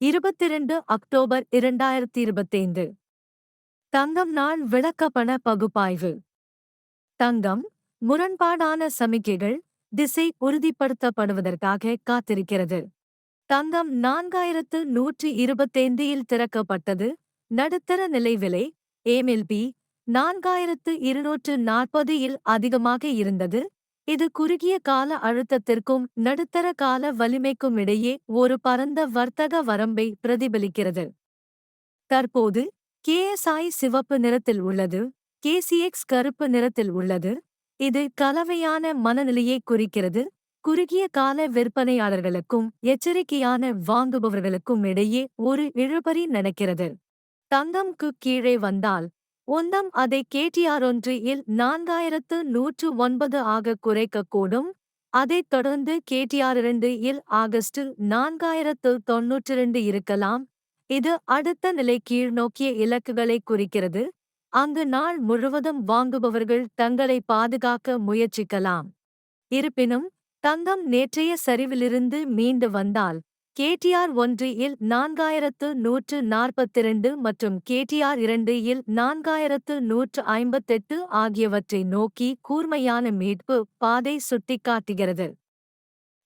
இருபத்திரண்டு October இரண்டாயிரத்தி இருபத்தைந்து தங்கம் நாள் விளக்கப்பண பகுப்பாய்வு. தங்கம் முரண்பாடான சமிக்கைகள் திசை உறுதிப்படுத்தப்படுவதற்காக காத்திருக்கிறது. தங்கம் நான்காயிரத்து நூற்றி இருபத்தைந்தில் திறக்கப்பட்டது. நடுத்தர நிலை விலை ஏமில்பி நான்காயிரத்து இருநூற்று நாற்பது இல் அதிகமாக இருந்தது. இது குறுகிய கால அழுத்தத்திற்கும் நடுத்தர கால வலிமைக்கும் இடையே ஒரு பரந்த வர்த்தக வரம்பை பிரதிபலிக்கிறது. தற்போது கேஎஸ்ஐ சிவப்பு நிறத்தில் உள்ளது கேசிஎக்ஸ் கருப்பு நிறத்தில் உள்ளது இது கலவையான மனநிலையை குறிக்கிறது குறுகிய கால விற்பனையாளர்களுக்கும் எச்சரிக்கையான வாங்குபவர்களுக்கும் இடையே ஒரு இழுபறி நடக்கிறது. தங்கம்க்கு கீழே வந்தால் உந்தம் அதை கேடிஆர் ஒன்று இல் நான்காயிரத்து நூற்று ஒன்பது ஆக குறைக்கக்கூடும். அதைத் தொடர்ந்து கேடிஆர் இரண்டு இல் ஆகஸ்டில் நான்காயிரத்து தொன்னூற்றிரண்டு இருக்கலாம். இது அடுத்த நிலை கீழ் நோக்கிய இலக்குகளை குறிக்கிறது. அங்கு நாள் முழுவதும் வாங்குபவர்கள் தங்களை பாதுகாக்க முயற்சிக்கலாம். இருப்பினும் தங்கம் நேற்றைய சரிவிலிருந்து மீண்டு வந்தால் கேடிஆர் ஒன்று இல் நான்காயிரத்து நூற்று நாற்பத்திரண்டு மற்றும் கேடிஆர் இரண்டு இல் நான்காயிரத்து நூற்று ஐம்பத்தெட்டு ஆகியவற்றை நோக்கி கூர்மையான மீட்பு பாதை சுட்டிக்காட்டுகிறது.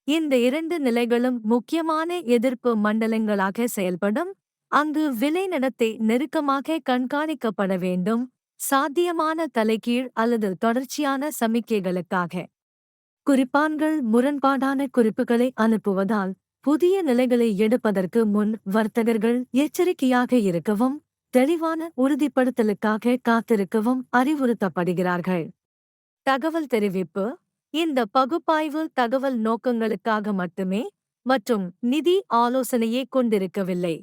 இந்த இரண்டு நிலைகளும் முக்கியமான எதிர்ப்பு மண்டலங்களாக செயல்படும். அங்கு விலை நடத்தை நெருக்கமாக கண்காணிக்கப்பட வேண்டும். சாத்தியமான தலைகீழ் அல்லது தொடர்ச்சியான சமிக்கைகளுக்காக. குறிப்பான்கள் முரண்பாடான குறிப்புகளை அனுப்புவதால் புதிய நிலைகளை எடுப்பதற்கு முன் வர்த்தகர்கள் எச்சரிக்கையாக இருக்கவும் தெளிவான உறுதிப்படுத்தலுக்காக காத்திருக்கவும் அறிவுறுத்தப்படுகிறார்கள். தகவல் தெரிவிப்பு. இந்த பகுப்பாய்வு தகவல் நோக்கங்களுக்காக மட்டுமே மற்றும் நிதி ஆலோசனையை கொண்டிருக்கவில்லை.